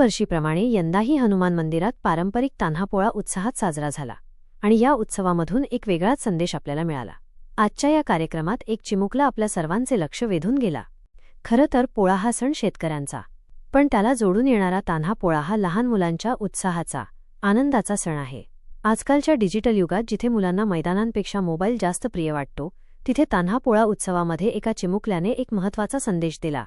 वर्षीप्रमाणे यंदाही हनुमान मंदिरात पारंपरिक तान्हापोळा उत्साहात साजरा झाला आणि या उत्सवामधून एक वेगळाच संदेश आपल्याला मिळाला. आजच्या या कार्यक्रमात एक चिमुकला आपल्या सर्वांचे लक्ष वेधून गेला. खरं तर पोळा हा सण शेतकऱ्यांचा पण त्याला जोडून येणारा तान्हा पोळा हा लहान मुलांच्या उत्साहाचा आनंदाचा सण आहे. आजकालच्या डिजिटल युगात जिथे मुलांना मैदानांपेक्षा मोबाईल जास्त प्रिय वाटतो तिथे तान्हा पोळा उत्सवामध्ये एका चिमुकल्याने एक महत्त्वाचा संदेश दिला.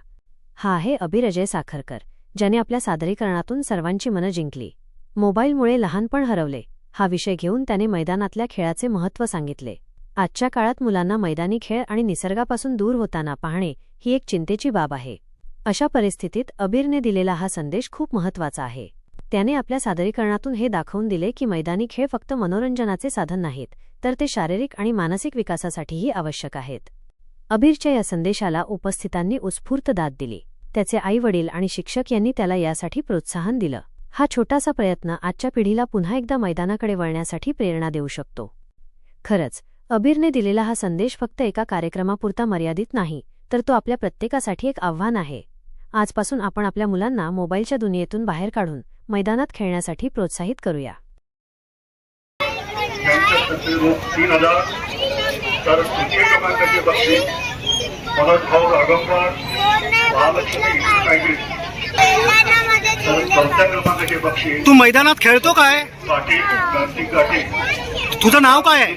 हा आहे अभिरजय साखरकर. ज्याने आपल्या सादरीकरणातून सर्वांची मनं जिंकली. मोबाईलमुळे लहानपण हरवले. हा विषय घेऊन त्याने मैदानातल्या खेळाचे महत्त्व सांगितले. आजच्या काळात मुलांना मैदानी खेळ आणि निसर्गापासून दूर होताना पाहणे ही एक चिंतेची बाब आहे. अशा परिस्थितीत अबीरने दिलेला हा संदेश खूप महत्त्वाचा आहे. त्याने आपल्या सादरीकरणातून हे दाखवून दिले की मैदानी खेळ फक्त मनोरंजनाचे साधन नाहीत तर ते शारीरिक आणि मानसिक विकासासाठीही आवश्यक आहेत. अबीरच्या या संदेशाला उपस्थितांनी उत्स्फूर्त दाद दिली. त्याचे आईवडील आणि शिक्षक यांनी त्याला यासाठी प्रोत्साहन दिलं. हा छोटासा प्रयत्न आजच्या पिढीला पुन्हा एकदा मैदानाकडे वळण्यासाठी प्रेरणा देऊ शकतो. खरंच अबीरने दिलेला हा संदेश फक्त एका कार्यक्रमापुरता मर्यादित नाही तर तो आपल्या प्रत्येकासाठी एक आव्हान आहे. आजपासून आपण आपल्या मुलांना मोबाईलच्या दुनियेतून बाहेर काढून मैदानात खेळण्यासाठी प्रोत्साहित करूया. तीन तू मैदानात खेळतो काय? तुझं नाव काय आहे?